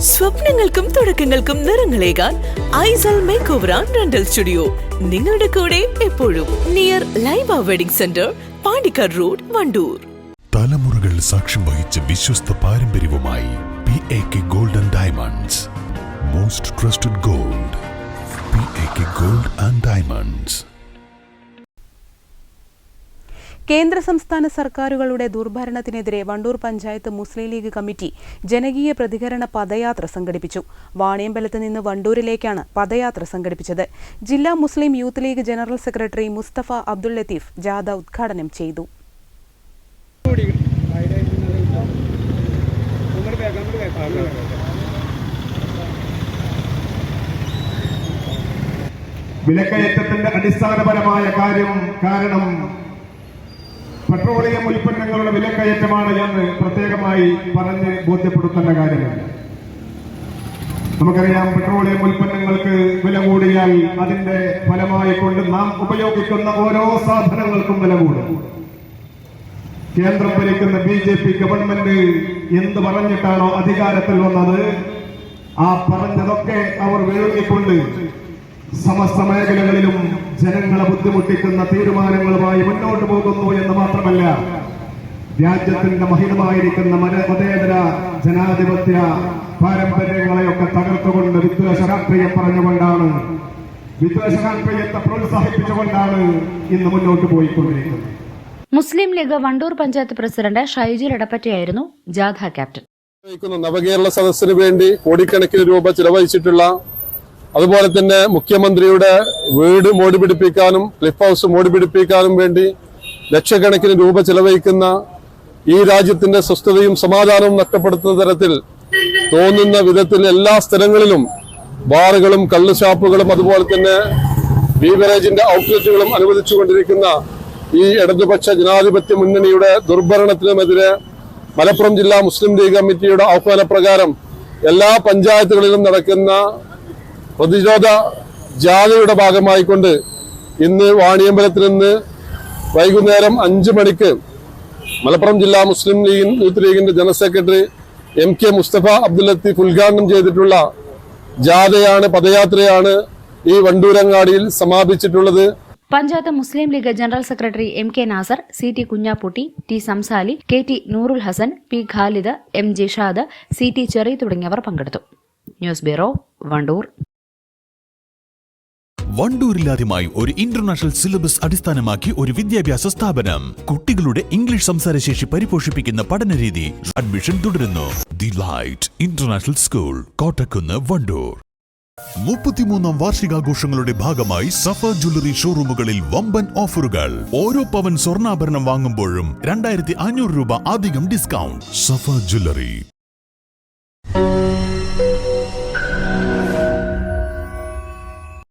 സ്വപ്നങ്ങൾക്കും തുടക്കങ്ങൾക്കും നിറങ്ങളേകാൻ Aisal make over and rental studio. നിങ്ങളുടെ കൂടെ എപ്പോഴും near Laiba wedding centre Pandikkad road Wandoor. തലമുറകൾ സാക്ഷ്യം വഹിച്ച വിശ്വസ്ത പാരമ്പര്യവുമായി P A K gold and diamonds most trusted gold P A K gold and diamonds കേന്ദ്ര സംസ്ഥാന സർക്കാരുകളുടെ ദുർഭരണത്തിനെതിരെ വണ്ടൂർ പഞ്ചായത്ത് മുസ്ലിം ലീഗ് കമ്മിറ്റി ജനകീയ പ്രതികരണ പദയാത്ര സംഘടിപ്പിച്ചു. വാണിയമ്പലത്ത് നിന്ന് വണ്ടൂരിലേക്കാണ് പദയാത്ര സംഘടിപ്പിച്ചത്. ജില്ലാ മുസ്ലിം യൂത്ത് ലീഗ് ജനറൽ സെക്രട്ടറി മുസ്തഫ അബ്ദുൽ ലത്തീഫ് ജാഥ ഉദ്ഘാടനം ചെയ്തു. വിലക്കയറ്റത്തിന്റെ അടിസ്ഥാനപരമായ കാര്യം കാരണം പെട്രോളിയം ഉൽപ്പന്നങ്ങളുടെ വിലക്കയറ്റമാണ് എന്ന് പ്രത്യേകമായി പറഞ്ഞ് ബോധ്യപ്പെടുത്തേണ്ട കാര്യമില്ല. നമുക്കറിയാം പെട്രോളിയം ഉൽപ്പന്നങ്ങൾക്ക് വില കൂടിയാൽ അതിന്റെ ഫലമായി കൊണ്ട് നാം ഉപയോഗിക്കുന്ന ഓരോ സാധനങ്ങൾക്കും വില കൂടും. കേന്ദ്രം ഭരിക്കുന്ന ബി ജെ പി ഗവൺമെന്റ് എന്ത് പറഞ്ഞിട്ടാണോ അധികാരത്തിൽ വന്നത്? ആ പറഞ്ഞതൊക്കെ അവർ വിഴുങ്ങിക്കൊണ്ട് സമസ്ത മേഖലകളിലും ജനങ്ങളെ ബുദ്ധിമുട്ടിക്കുന്ന തീരുമാനങ്ങളുമായി മുന്നോട്ട് പോകുന്നു എന്ന് മാത്രമല്ല രാജ്യത്തിന്റെ മഹിതമായിരിക്കുന്ന മതേതര ജനാധിപത്യ പാരമ്പര്യങ്ങളെയൊക്കെ തകർത്തുകൊണ്ട് വിദ്വേഷ രാഷ്ട്രീയം പറഞ്ഞുകൊണ്ടാണ് വിദ്വേഷ രാഷ്ട്രീയത്തെ പ്രോത്സാഹിപ്പിച്ചുകൊണ്ടാണ് ഇന്ന് മുന്നോട്ട് പോയിക്കൊണ്ടിരിക്കുന്നത്. മുസ്ലിം ലീഗ് വണ്ടൂർ പഞ്ചായത്ത് പ്രസിഡന്റ് ഷൈജുൽ എടപ്പറ്റയായിരുന്നു ജാഥ ക്യാപ്റ്റൻ. നവകേരള സദസ്സിന് വേണ്ടി കോടിക്കണക്കിന് രൂപ ചിലവഴിച്ചിട്ടുള്ള അതുപോലെ തന്നെ മുഖ്യമന്ത്രിയുടെ വീട് മോടി പിടിപ്പിക്കാനും ക്ലിഫ് ഹൗസ് മോടി പിടിപ്പിക്കാനും വേണ്ടി ലക്ഷക്കണക്കിന് രൂപ ചെലവഴിക്കുന്ന ഈ രാജ്യത്തിന്റെ സ്വസ്ഥതയും സമാധാനവും നഷ്ടപ്പെടുത്തുന്ന തരത്തിൽ തോന്നുന്ന വിധത്തിൽ എല്ലാ സ്ഥലങ്ങളിലും ബാറുകളും കള്ളുഷാപ്പുകളും അതുപോലെ തന്നെ ബീവറേജിന്റെ ഔട്ട്ലെറ്റുകളും അനുവദിച്ചുകൊണ്ടിരിക്കുന്ന ഈ ഇടതുപക്ഷ ജനാധിപത്യ മുന്നണിയുടെ ദുർഭരണത്തിനുമെതിരെ മലപ്പുറം ജില്ലാ മുസ്ലിം ലീഗ് കമ്മിറ്റിയുടെ ആഹ്വാനപ്രകാരം എല്ലാ പഞ്ചായത്തുകളിലും നടക്കുന്ന പ്രതിരോധ ജാഥയുടെ ഭാഗമായിക്കൊണ്ട് ഇന്ന് വാണിയമ്പലത്തിൽ നിന്ന് വൈകുന്നേരം അഞ്ച് മണിക്ക് മലപ്പുറം ജില്ലാ മുസ്ലിം ലീഗ് യൂത്ത് ലീഗിന്റെ general secretary M K Mustafa Abdul Latheef ഉദ്ഘാടനം ചെയ്തിട്ടുള്ള ജാഥയാണ് പദയാത്രയാണ് ഈ വണ്ടൂരങ്ങാടിയിൽ സമാപിച്ചിട്ടുള്ളത്. Panchayat Muslim League general secretary M K Nasar C T Kunhapputty T Samsali K T Noorul Hassan P Khalid M Jishad C T Cheri തുടങ്ങിയവർ പങ്കെടുത്തു. News bureau Wandoor. വണ്ടൂരിലാദ്യമായി ഒരു international syllabus അടിസ്ഥാനമാക്കി ഒരു വിദ്യാഭ്യാസ സ്ഥാപനം. കുട്ടികളുടെ ഇംഗ്ലീഷ് സംസാരശേഷി പരിപോഷിപ്പിക്കുന്ന പഠനരീതി അഡ്മിഷൻ തുടരുന്നു. The light international school Kottakkunnu Wandoor. മുപ്പത്തിമൂന്നാം വാർഷികാഘോഷങ്ങളുടെ ഭാഗമായി സഫ ജ്വല്ലറി ഷോറൂമുകളിൽ വമ്പൻ ഓഫറുകൾ. ഓരോ പവൻ സ്വർണാഭരണം വാങ്ങുമ്പോഴും രണ്ടായിരത്തി അഞ്ഞൂറ് രൂപ അധികം ഡിസ്കൗണ്ട്. സഫ ജ്വല്ലറി.